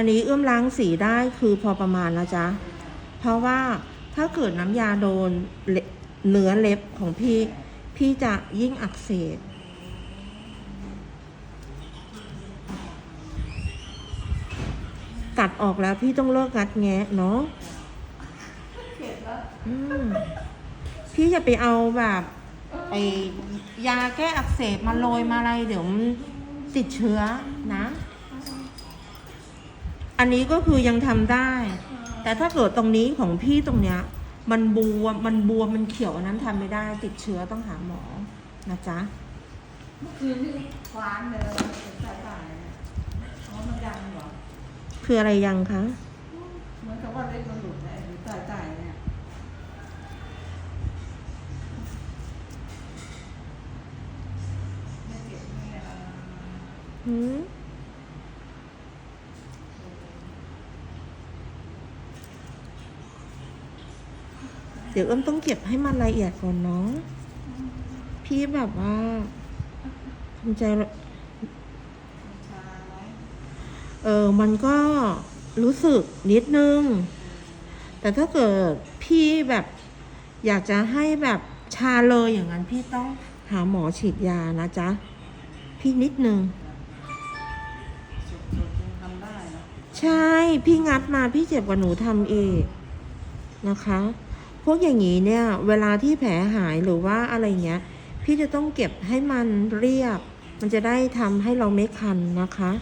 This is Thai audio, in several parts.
อันนี้เอื้อมล้างสีได้คือพอประมาณนะจ๊ะ เพราะว่าถ้าเกิดน้ำยาโดนเเนื้อเล็บของพี่ พี่จะยิ่งอักเสบตัดออกแล้วพี่ต้องเลิกงัดแงะเนาะพี่จะไปเอาแบบไอ้ยาแก้อักเสบมาโรยมาอะไรเดี๋ยวมันติดเชื้อนะ อันนี้ก็คือยังทำได้ แต่ถ้าเกิดตรงนี้ของพี่ตรงเนี้ย มันบวมมันบวมมันเขียวอันนั้นทำไม่ได้ติดเชื้อต้องหาหมอนะจ๊ะเมื่อคืนนี่คว้านเลยสายตายเนี่ยอ๋อมันยังเหรอคืออะไรยังคะเหมือนกับว่าเล็กมันหลุดเนี่ยหรือสายตายเนี่ยไม่เจ็บไม่อะไรหืม เดี๋ยวเอิ้มต้องเก็บให้มันละเอียดก่อนเนาะพี่แบบว่าทำใจเออมันก็รู้สึกนิดนึง แต่ถ้าเกิดพี่แบบอยากจะให้แบบชาเลยอย่างนั้นพี่ต้องหาหมอฉีดยานะจ๊ะ พี่นิดนึงใช่ พี่งัดมาพี่เจ็บกว่าหนูทำเองนะคะ พวกอย่างนี้เนี่ย เวลาที่แผลหายหรือว่าอะไรเงี้ย พี่จะต้องเก็บให้มันเรียบ มันจะได้ทำให้เราไม่คันนะคะ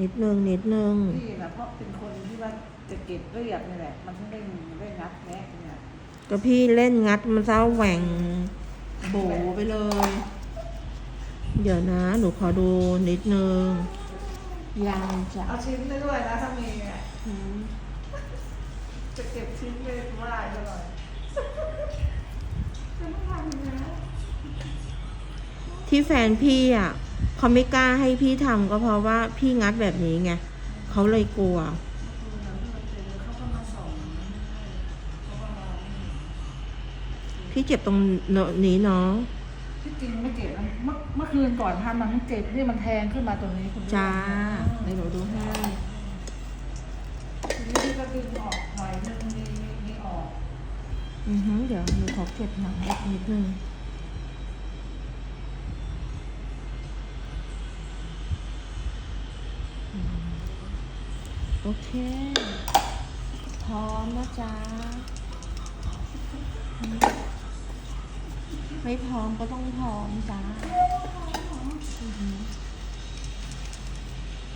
นิดนึงนิดนึงพี่นะเพราะเป็นคนที่ว่าจะเก็บเรียบนี่แหละ มันถึงได้ได้งัดแงะเนี่ยก็พี่เล่นงัดมันซะแหว่งโบไปเลย เดี๋ยวนะ หนูขอดูนิดนึงยังจะเอาชิ้นได้ด้วยนะถ้ามีอะอืมจะเก็บชิ้นเลยว่าจะหน่อยจะไม่ ทำนะที่แฟนพี่อะเขาไม่กล้าให้พี่ทำก็เพราะว่าพี่งัดแบบนี้ไงเขาเลยกลัวเขาก็มาส่งเขาก็มาพี่เจ็บตรงนี้เนาะที่จริงไม่เจ็บนะเมื่อเมื่อคืนก่อนทำมันเจ็บนี่มันแทงขึ้นมาตรงนี้คุณผู้ชมจ้าเดี๋ยวหนูดูให้ทีนี้พี่ก็ดึงออกหน่อยนึงนี่นี่นี่ออก อือฮึเดี๋ยวหนูขอเก็บหนังเล็กนิดนึงโอเค พร้อมนะจ๊ะ ไม่พร้อมก็ต้องพร้อมจ้า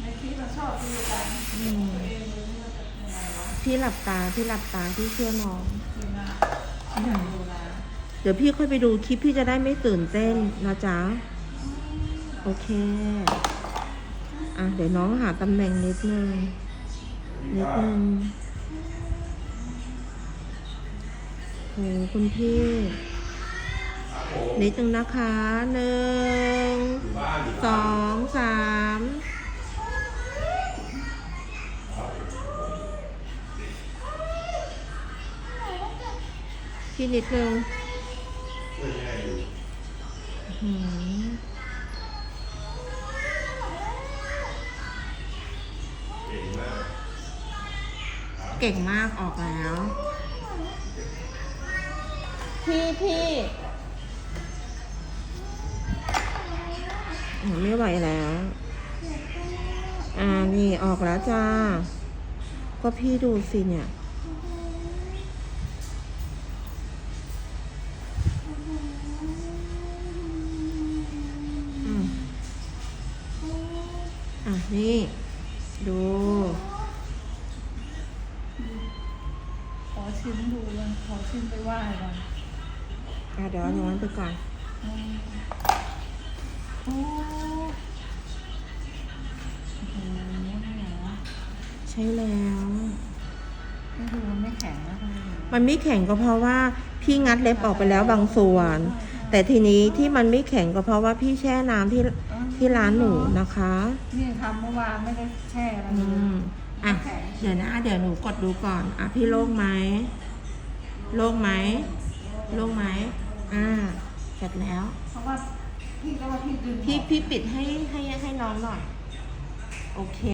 ในคลิปเราชอบดูกันตัวเองเลยที่ว่าจะยังไงวะพี่หลับตาพี่หลับตาพี่เชื่อน้อง เดี๋ยวพี่ค่อยไปดูคลิปพี่จะได้ไม่ตื่นเต้นนะจ๊ะ โอเค อะ เดี๋ยวน้องหาตำแหน่งนิดนึง นิดนึงโหคุณพี่นิดนึงนะคะหนึ่งสองสาม พี่นิดนึงอื้อหือเก่งมากออกแล้ว พี่พี่อะไม่ไหวแล้ว อ่า นี่ออกแล้วจ้า ก็พี่ดูสิเนี่ย อะ นี่ ดู ขอชิมดูมันขอชิมไปไหว้กันอะเดี๋ยวเอาอย่างนั้นไปก่อน อืมโอ้โหนี่เหรอใช่แล้ว ไม่ดูมันไม่แข็งนะคุณผู้ชมมันไม่แข็งก็เพราะว่าพี่งัดเล็บออกไปแล้วบางส่วน แต่ทีนี้ที่มันไม่แข็งก็เพราะว่าพี่แช่น้ำที่ที่ร้านหนูนะคะ นี่ทำเมื่อวานไม่ได้แช่อะไรอืเลยมอะเดี๋ยวนะเดี๋ยวหนูกดดูก่อน อะพี่โล่งไหมโล่งไหมโล่งไหมอ่าเสร็จแล้ว เพราะว่าพี่ก็ว่าพี่ดึงออก พี่พี่ปิดให้ให้ให้น้องหน่อย โอเค